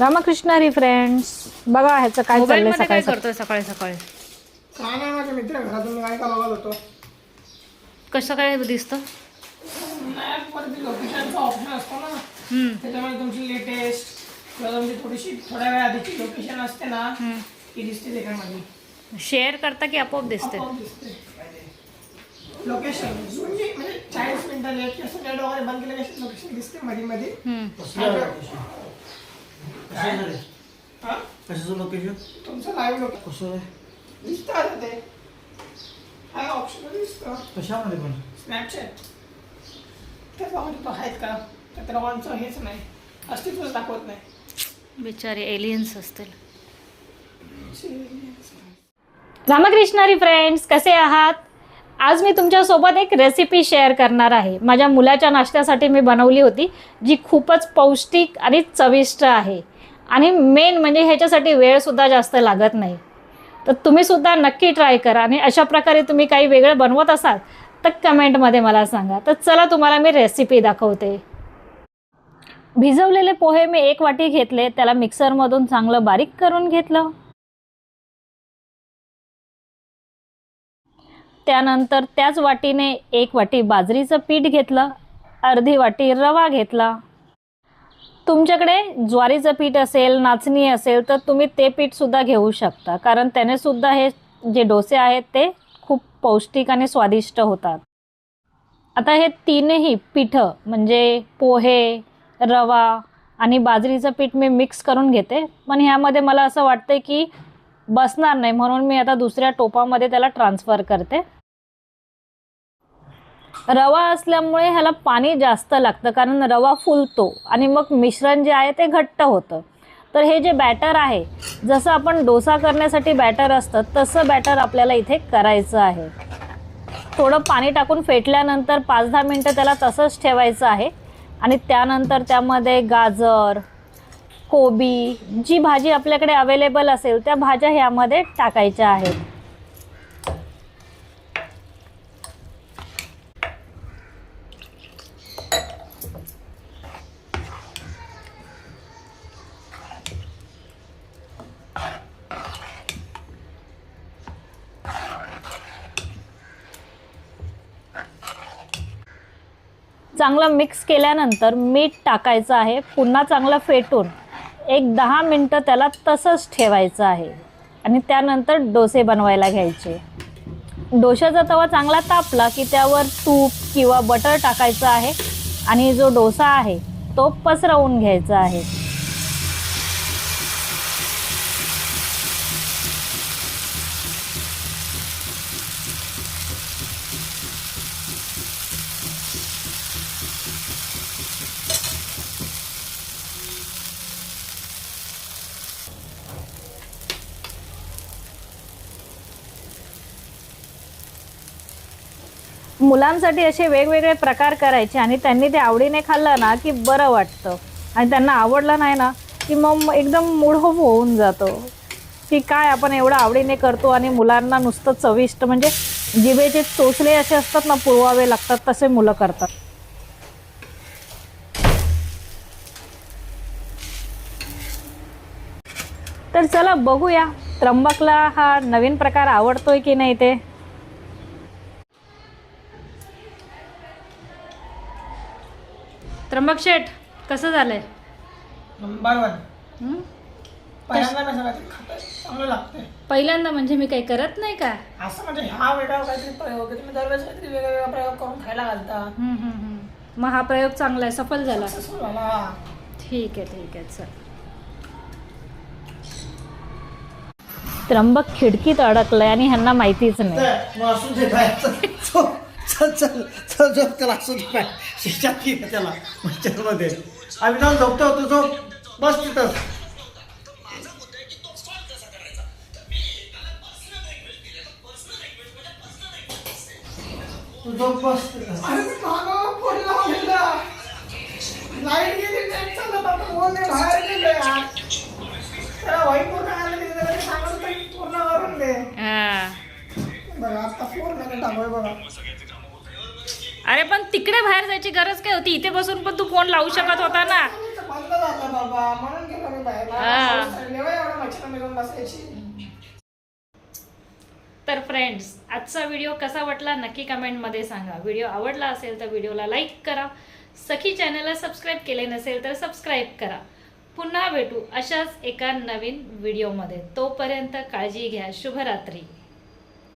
Ramakrishna Hari friends बघा ह्याचं काय चाललंयमध्ये सकाळी काय करतोय सकाळी सकाळी? काय नाही माझ्या मित्र घरातून मी काय होतो. कसं काय दिसतं? मॅपवरती लोकेशनचा ऑप्शन असतो ना. हम्म, त्याच्यामध्ये तुमची लेटेस्ट किंवा तुमची थोडीशी थोड्या वेळ आधीची लोकेशन असते ना हम्म. ती दिसते त्याच्यामध्ये. शेअर करता की आपोआप दिसते? लोकेशन म्हणजे म्हणजे चाळीस किंवा सगळ्या वगैरे बंद केलं कशी लोकेशन दिसते मध्ये मध्ये हम्म. हा? कशाचं लोकेशन तुमचं लाईव्ह लोकेशन कसं आहे दिसतं आता ते. काय ऑप्शन दिसतं. कशामध्ये पण? स्नॅपचॅट त्याच बघा तिथं आहेत का? तर हेच नाही. अस्तित्वच दाखवत नाही. बिचारे एलियन्स असतील. रामकृष्ण हरी फ्रेंड्स कसे आहात? आज मी तुमच्यासोबत एक रेसिपी शेअर करणार आहे. माझ्या मुलाच्या नाश्त्यासाठी मी बनवली होती जी खूपच पौष्टिक आणि चविष्ट आहे. आणि मेन म्हणजे ह्याच्यासाठी वेळसुद्धा जास्त लागत नाही. तर तुम्हीसुद्धा नक्की ट्राय करा आणि अशा प्रकारे तुम्ही काही वेगळं बनवत असाल तर कमेंटमध्ये मला सांगा. तर चला तुम्हाला मी रेसिपी दाखवते. भिजवलेले पोहे मी एक वाटी घेतले त्याला मिक्सरमधून चांगलं बारीक करून घेतलं. त्यानंतर त्याच वाटीने एक वाटी बाजरीचं पीठ घेतलं अर्धी वाटी रवा घेतला. तुमच्याकडे ज्वारीचं पीठ असेल नाचणी असेल तर तुम्ही ते पीठसुद्धा घेऊ शकता. कारण त्याने सुद्धा हे जे डोसे आहेत ते खूप पौष्टिक आणि स्वादिष्ट होतात. आता हे तीनही पिठं म्हणजे पोहे रवा आणि बाजरीचं पीठ मी मिक्स करून घेते. पण ह्यामध्ये मला असं वाटतं की बसणार नाही म्हणून मी आता दुसऱ्या टोपामध्ये त्याला ट्रान्सफर करते. रवा असल्यामुळे ह्याला पाणी जास्त लागतं कारण रवा फुलतो आणि मग मिश्रण जे आहे ते घट्ट होतं. तर हे जे बॅटर आहे जसं आपण डोसा करण्यासाठी बॅटर असतं तसं बॅटर आपल्याला इथे करायचं आहे. थोडं पाणी टाकून फेटल्यानंतर पाच दहा मिनटं त्याला तसंच ठेवायचं आहे. आणि त्यानंतर त्यामध्ये गाजर कोबी जी भाजी आपल्याकडे अवेलेबल असेल त्या भाज्या ह्यामध्ये टाकायच्या आहेत. चांगलं मिक्स केल्यानंतर मीठ टाकायचं आहे. पुन्हा चांगलं फेटून एक दहा मिनटं त्याला तसंच ठेवायचं आहे. आणि त्यानंतर डोसे बनवायला घ्यायचे. डोशाचा तवा चांगला तापला की त्यावर तूप किंवा बटर टाकायचं आहे. आणि जो डोसा आहे तो पसरवून घ्यायचा आहे. मुलांसाठी असे वेगवेगळे प्रकार करायचे आणि त्यांनी ते आवडीने खाल्लं ना की बरं वाटतं. आणि त्यांना आवडलं नाही ना की मग एकदम मूड होऊन जातो. की काय आपण एवढं आवडीने करतो आणि मुलांना नुसतं चविष्ट म्हणजे जिभेचे चोचले असे असतात ना पुरवावे लागतात तसे मुलं करतात. तर चला बघूया त्र्यंबकला हा नवीन प्रकार आवडतोय की नाही ते? त्र्यंबक शेठ कसं झालंय? Number one? पहिल्यांदा मी सगळ्यात खात चांगलं लागतंय. पहिल्यांदा म्हणजे मी काही करत नाही का? असं म्हणजे हा वेगळा काहीतरी प्रयोग आहे. तुम्ही दरवेळेस काहीतरी वेगळा वेगळा प्रयोग करून खायला घालता. मग हा प्रयोग चांगला आहे सफल झाला. Successful झाला. ठीक आहे ठीक आहे चल. त्र्यंबक खिडकीत अडकलंय आणि ह्यांना माहितीच नाही. तर मग चल चल चल चल चल झोप त्याला असू दे बाहेर शिक्षा की त्याला? मच्छरमध्ये आम्ही जाऊन झोपतो होतो झोप. बस तिथं. तू झोप बस लाइट गेली फोन बाहेर गेले त्याला वाईट पूर्ण आलं सांगत पूर्ण करून दे. बघा आता फोन नाही टाकूय बघा. अरे पण तिकडे बाहेर जायची गरज काय होती? इथे बसून पण तू फोन लावू शकत होता ना. तर फ्रेंड्स आजचा व्हिडिओ कसा वाटला नक्की कमेंटमध्ये सांगा. व्हिडिओ आवडला असेल तर व्हिडिओला लाईक करा. सखी चॅनलला सबस्क्राईब केले नसेल तर सबस्क्राईब करा. पुन्हा भेटू अशाच एका नवीन व्हिडिओमध्ये तोपर्यंत काळजी घ्या. शुभरात्री.